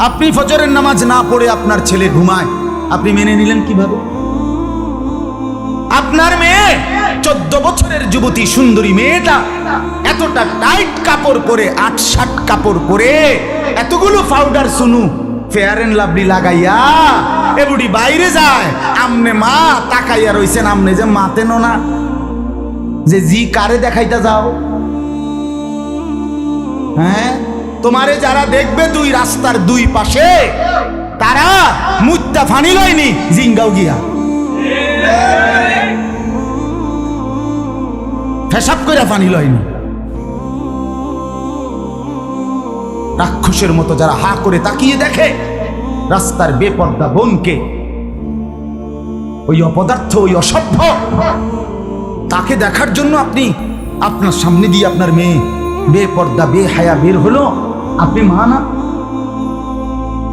আপনি ফজরের নামাজ না পড়ে আপনার ছেলে ঘুমায়, আপনি মেনে নিলেন কীভাবে? আপনার মেয়ে, চোদ্দ বছরের যুবতী সুন্দরী মেয়েটা, এতটা টাইট কাপড় পরে আট ষাট কাপড় পরে, এতগুলো powder Suno fair and lovely লাগাইয়া, এবুড়ি বাইরে যায়, আমনে মা তাকাইয়া রইছেন, আমনে যে মাতেন না। যে জি কারে দেখাইতে যাও? হ্যাঁ? তোমারে যারা দেখবে দুই রাস্তার দুই পাশে, তারা মুত্তা ফানি লয়নি, জিঙ্গাও গিয়া। ফেসাব করে ফানি লয়নি। রাক্ষসের মতো যারা হা করে তাকিয়ে দেখে, রাস্তার বেপর্দা বোনকে, ওই অপদার্থ, ওই অসভ্য, তাকে দেখার জন্য আপনি আপনার সামনে দিয়ে আপনার মেয়ে বেপর্দা, বেহায়া বের হলো। আপনি মা না?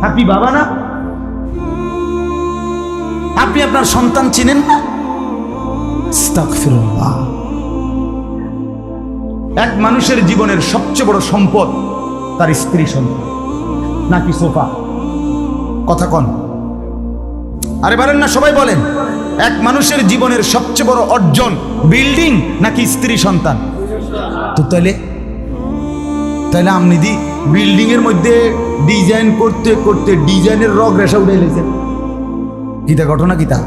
আপনি বাবা না? আপনি আপনার সন্তান চিনেন না। এক মানুষের জীবনের সবচেয়ে বড় সম্পদ তার স্ত্রী সন্তান নাকি সোফা। কথা কন। আরে বলেন না সবাই বলেন। এক মানুষের জীবনের সবচেয়ে বড় অর্জন বিল্ডিং নাকি স্ত্রী সন্তান? তো তাহলে তাহলে আপনি দি। বিল্ডিং এর মধ্যে ডিজাইন করতে করতে ডিজাইনের রগ রেশা উঠে এলেছেন গীতা ঘটনা গীতা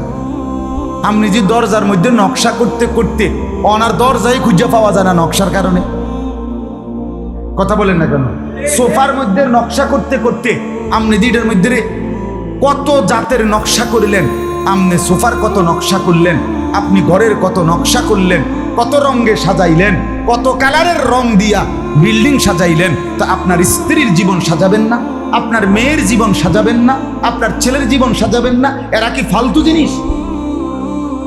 আপনি যে দরজার মধ্যে নকশা করতে করতে অনার দরজাই খুঁজে পাওয়া যায় না নকশার কারণে। কথা বলেন না কেন? সোফার মধ্যে নকশা করতে করতে আপনি দিটার মধ্যে কত জাতের নকশা করলেন আপনি সোফার কত নকশা করলেন, আপনি ঘরের কত নকশা করলেন কত রঙে সাজাইলেন, কত কালারের রং দিয়া বিল্ডিং সাজাইলেন, তো আপনার স্ত্রীর জীবন সাজাবেন না, আপনার মেয়ের জীবন সাজাবেন না, আপনার ছেলের জীবন সাজাবেন না, এরা কি ফালতু জিনিস?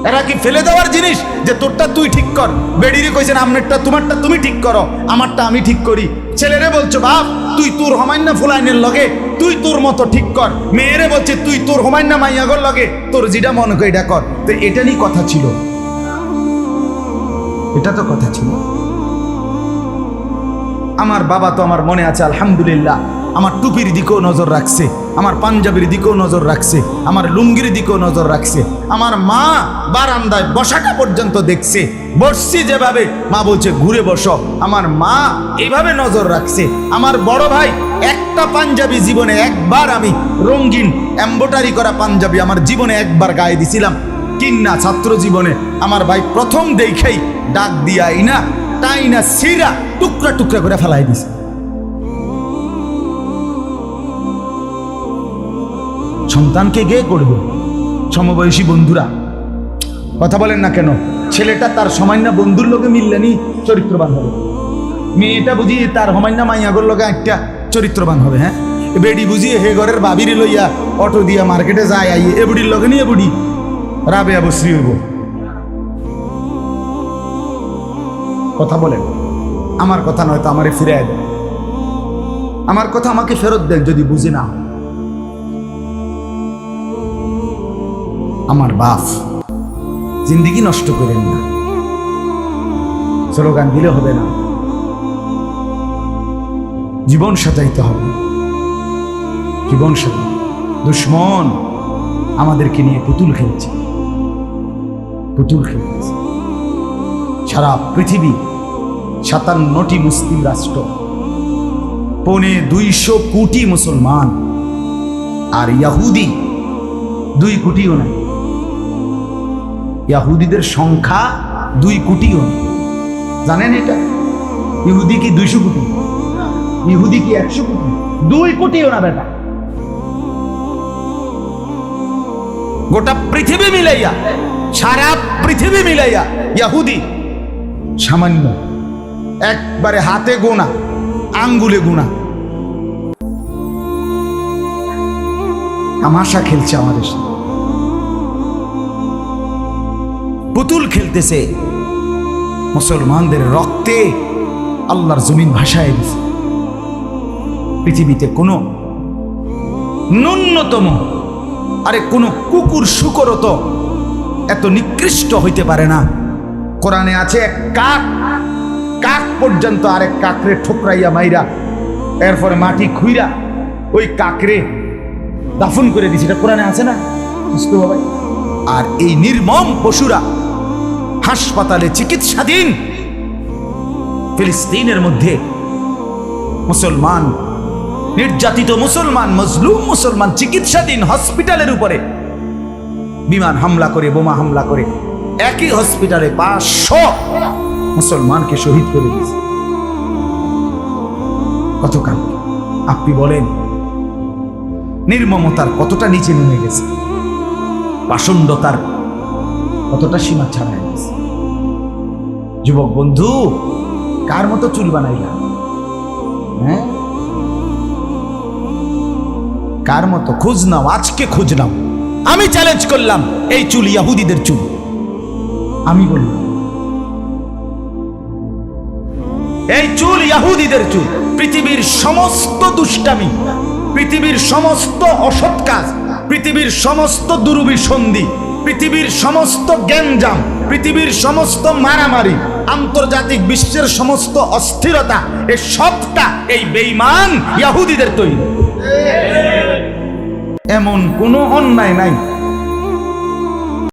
এরা কি ফেলে দেওয়ার জিনিস যে তোরটা তুই ঠিক কর? বেডিরে কইছেন আমনেরটা, তোমারটা তুমি ঠিক করো, আমারটা আমি ঠিক করি। ছেলেরে বলছো, বাপ, তুই তোর হমান্য ফুলাইনের লগে, তুই তোর মতো ঠিক কর। মেয়েরে বলছে, তুই তোর হমান্য মাইয়াগর লগে, তোর যেটা মনে করে এটা কর। তো এটারই কথা ছিল। এটা তো কথা ছিল। আমার বাবা তো আমার মনে আছে, আলহামদুলিল্লাহ। আমার টুপির দিকেও নজর রাখছে, আমার পাঞ্জাবির দিকেও নজর রাখছে, আমার লুঙ্গির দিকেও নজর রাখছে, আমার মা বারান্দায় বসাটা পর্যন্ত দেখছে। বসছি যেভাবে, মা বলছে, ঘুরে বসো। আমার মা এইভাবে নজর রাখছে। আমার বড় ভাই একটা পাঞ্জাবি জীবনে একবার আমি রঙিন এম্বোটারি করা পাঞ্জাবি আমার জীবনে একবার গায়ে দিছিলাম। কিন্না ছাত্র জীবনে আমার ভাই প্রথম দেখেই ডাক দিয়াই না, তাই না সিরা টুকরা টুকরা করে ফেলাই দিছে। সন্তানকে গে করবে? সমবয়সী বন্ধুরা, কথা বলেন না কেন? ছেলেটা তার সামান্য বন্ধুর লোকে মিললেনি চরিত্রবান হবে। মেয়েটা বুঝি তার হমান্য মাইয়াগর লোকে একটা চরিত্রবান হবে হ্যাঁ? বেডি বুঝিয়ে হে ঘরের বাবির লইয়া অটো দিয়া মার্কেটে যায়, আইয়ে এ বুড়ির লগে নিয়ে বুড়ি। রাবে আবশ্রী হইব কথা বলেন আমার কথা নয়তো আমারে ফিরে দেন আমার কথা আমাকে ফেরত দেন যদি বুঝে না আমার বাপ জিন্দিগি নষ্ট করেন না। স্লোগান দিলে হবে না। জীবন সাজাইতে হবে। জীবন সাজাই দুশ্মন আমাদেরকে নিয়ে পুতুল খেলছে। পুতুল খেলছে সারা পৃথিবী সাতান্নটি মুসলিম রাষ্ট্র, পৌনে দুইশো কোটি মুসলমান, আর ইয়াহুদি দুই কোটিও নাই। ইয়াহুদিদের সংখ্যা দুই কোটিও না জানেন এটা? ইহুদি কি দুইশো কোটি? ইহুদি কি একশো কোটি? দুই কোটিও না বেটা। গোটা পৃথিবী মিলাইয়া সারা পৃথিবী মিলাইয়া ইয়াহুদি। সামান্য। একবারে হাতে গোনা আঙ্গুলে গোনা। তামাশা খেলছে আমাদের সাথে। পুতুল খেলতেছে। মুসলমানদের রক্তে আল্লাহর জমিন ভাষায় দিছে। পৃথিবীতে কোনো ন্যূনতম আরে কোনো কুকুর শুকরও তো এত নিকৃষ্ট হইতে পারে না। কোরআনে আছে এক কাক কাক পর্যন্ত আরেক কাকরে ঠোকরাইয়া মাইরা, এরপরে মাটি খুইরা ওই কাকরে দাফন করে দিয়েছে এটা কোরআনে আছে না? বুঝতে আর এই নির্মম পশুরা হাসপাতালে চিকিৎসাধীন। ফিলিস্তিনের মধ্যে মুসলমান, নির্যাতিত মুসলমান, মজলুম মুসলমান চিকিৎসাধীন হসপিটালের উপরে বিমান হামলা করে, বোমা হামলা করে, একই হসপিটালে পাঁচশো মুসলমানকে শহীদ করে দিয়েছে। কতকাল আপনি বলেন, নির্মমতার কতটা নিচে নেমে গেছে? পাষণ্ডতার কতটা সীমা ছাড়াই গেছে? যুবক বন্ধু, কার মতো চুল বানাইলা হ্যাঁ? কার মতো খোঁজ নাও, আজকে খোঁজ নাও। আমি চ্যালেঞ্জ করলাম, এই চুল ইয়াহুদিদের চুল। আমি বললাম, এই চুল ইয়াহুদিদের চুল, পৃথিবীর সমস্ত দুষ্টামি, পৃথিবীর সমস্ত অসৎ কাজ, পৃথিবীর সমস্ত দুর্বিসন্ধি পৃথিবীর সমস্ত গ্যাঞ্জাম, পৃথিবীর সমস্ত মারামারি, আন্তর্জাতিক বিশ্বের সমস্ত অস্থিরতা, এ সবটা এই বেইমান ইয়াহুদিদের তৈরি। এমন কোনো অন্যায় নাই।